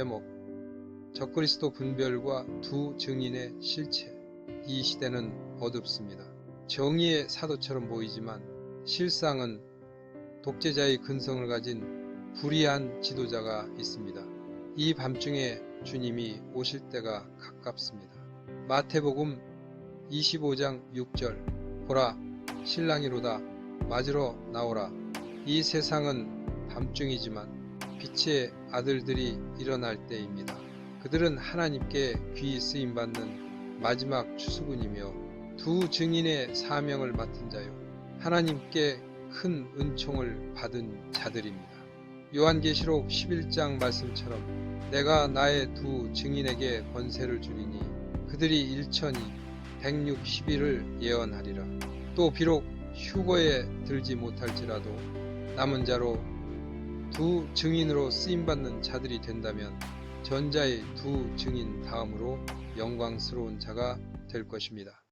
제목 적그리스도 분별과 두 증인의 실체 이 시대는 어둡습니다. 정의의 사도처럼 보이지만 실상은 독재자의 근성을 가진 불의한 지도자가 있습니다. 이 밤중에 주님이 오실 때가 가깝습니다. 마태복음 25장 6절 보라 신랑이로다 맞으러 나오라 이 세상은 밤중이지만 빛의 아들들이 일어날 때입니다. 그들은 하나님께 귀 쓰임 받는 마지막 추수군이며 두 증인의 사명을 맡은 자요 하나님께 큰 은총을 받은 자들입니다. 요한계시록 11장 말씀처럼 내가 나의 두 증인에게 권세를 주리니 그들이 일천이 160일을 예언하리라. 또 비록 휴거에 들지 못할지라도 남은 자로 두 증인으로 쓰임받는 자들이 된다면 전자의 두 증인 다음으로 영광스러운 자가 될 것입니다.